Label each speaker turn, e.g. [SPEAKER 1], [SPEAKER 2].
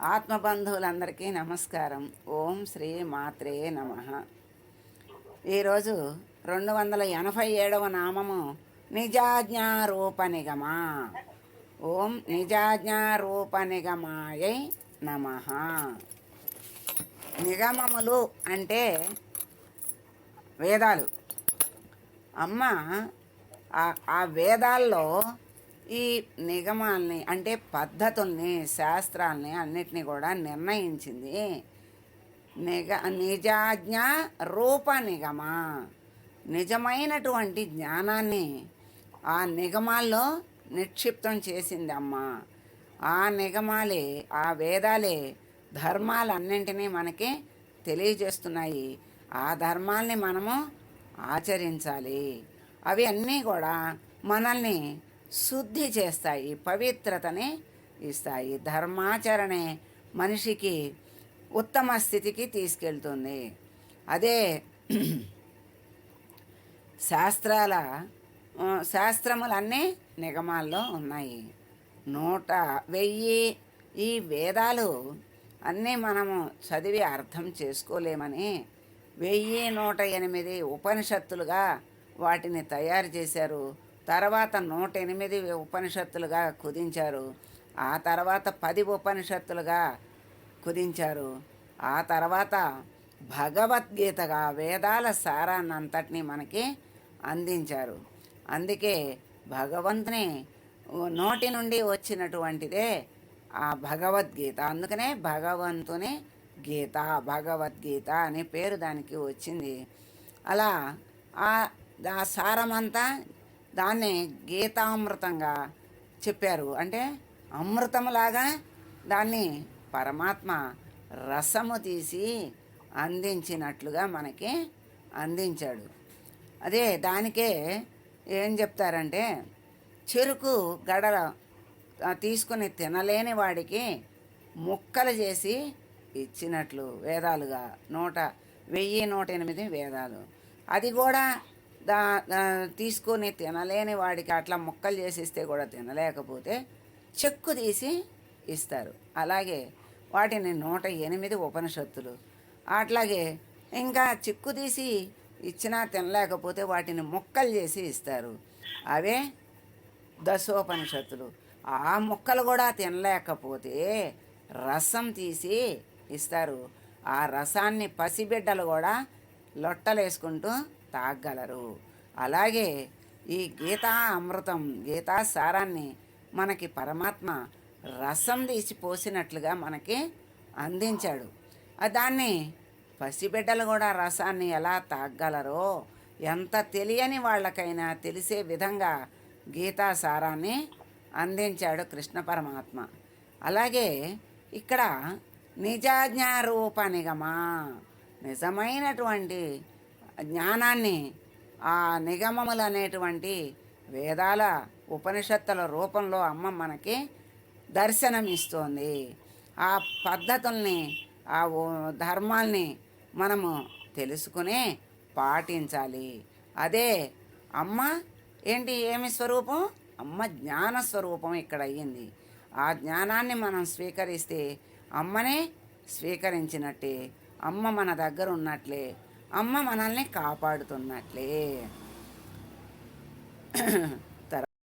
[SPEAKER 1] ఆత్మబంధువులందరికీ నమస్కారం. ఓం శ్రీ మాత్రే నమ. ఈరోజు రెండు వందల ఎనభై ఏడవ నామము నిజాజ్ఞారూప నిగమా. ఓం నిజాజ్ఞారూప నిగమాయై నమ. నిగమములు అంటే వేదాలు. అమ్మ ఆ- ఆ వేదాల్లో ఈ నిగమాల్ని అంటే పద్ధతుల్ని శాస్త్రాల్ని అన్నిటినీ కూడా నిర్ణయించింది నిగ నిజాజ్ఞ రూప నిగమ. నిజమైనటువంటి జ్ఞానాన్ని ఆ నిగమాల్లో నిక్షిప్తం చేసింది అమ్మ ఆ నిగమాలే ఆ వేదాలే ధర్మాలన్నింటినీ మనకి తెలియజేస్తున్నాయి. ఆ ధర్మాల్ని మనము ఆచరించాలి. అవి అన్నీ కూడా మనల్ని శుద్ధి చేస్తాయి పవిత్రతని ఇస్తాయి. ధర్మాచరణే మనిషికి ఉత్తమ స్థితికి తీసుకెళ్తుంది. అదే శాస్త్రాల శాస్త్రములన్నీ నిగమాల్లో ఉన్నాయి. నూట వెయ్యి ఈ వేదాలు అన్నీ మనము చదివి అర్థం చేసుకోలేమని వెయ్యి నూట ఎనిమిది ఉపనిషత్తులుగా వాటిని తయారు చేశారు. తర్వాత నూట ఎనిమిది ఉపనిషత్తులుగా కుదించారు. ఆ తర్వాత పది ఉపనిషత్తులుగా కుదించారు. ఆ తర్వాత భగవద్గీతగా వేదాల సారాన్నంతటినీ మనకి అందించారు. అందుకే భగవంతుని నోటి నుండి వచ్చినటువంటిదే ఆ భగవద్గీత. అందుకనే భగవంతుని గీత భగవద్గీత అనే పేరు దానికి వచ్చింది. అలా ఆ ఆ సారమంతా దాన్ని గీతామృతంగా చెప్పారు. అంటే అమృతములాగా దాన్ని పరమాత్మ రసము తీసి అందించినట్లుగా మనకి అందించాడు. అదే దానికే ఏం చెప్తారంటే చెరుకు గడల తీసుకుని తినలేని వాడికి ముక్కలు చేసి ఇచ్చినట్లు వేదాలుగా నూట వెయ్యి నూట ఎనిమిది వేదాలు. అది కూడా దా తీసుకొని తినలేని వాడికి అట్లా ముక్కలు చేసి ఇస్తే కూడా తినలేకపోతే చెక్కు తీసి ఇస్తారు. అలాగే వాటిని నూట ఎనిమిది ఉపనిషత్తులు. అట్లాగే ఇంకా చిక్కు తీసి ఇచ్చినా తినలేకపోతే వాటిని ముక్కలు చేసి ఇస్తారు. అవే దశోపనిషత్తులు. ఆ ముక్కలు కూడా తినలేకపోతే రసం తీసి ఇస్తారు. ఆ రసాన్ని పసిబిడ్డలు కూడా లొట్టలేసుకుంటూ తాగలరు. అలాగే ఈ గీతా అమృతం గీతా సారాన్ని మనకి పరమాత్మ రసం తీసి పోసినట్లుగా మనకి అందించాడు. దాన్ని పసిబిడ్డలు కూడా రసాన్ని ఎలా తాగలరో ఎంత తెలియని వాళ్ళకైనా తెలిసే విధంగా గీతా సారాన్ని అందించాడు కృష్ణ పరమాత్మ. అలాగే ఇక్కడ నిజాజ్ఞారూప నిగమా నిజమైనటువంటి జ్ఞానాన్ని ఆ నిగమములు అనేటువంటి వేదాల ఉపనిషత్తుల రూపంలో అమ్మ మనకి దర్శనమిస్తోంది ఆ పద్ధతుల్ని ఆ ధర్మాల్ని మనము తెలుసుకుని పాటించాలి. అదే అమ్మ ఏంటి ఏమి స్వరూపం? అమ్మ జ్ఞాన స్వరూపం ఇక్కడ అయ్యింది. ఆ జ్ఞానాన్ని మనం స్వీకరిస్తే అమ్మనే స్వీకరించినట్టే అమ్మ మన దగ్గర ఉన్నట్లే అమ్మ మనల్ని కాపాడుతున్నట్లే.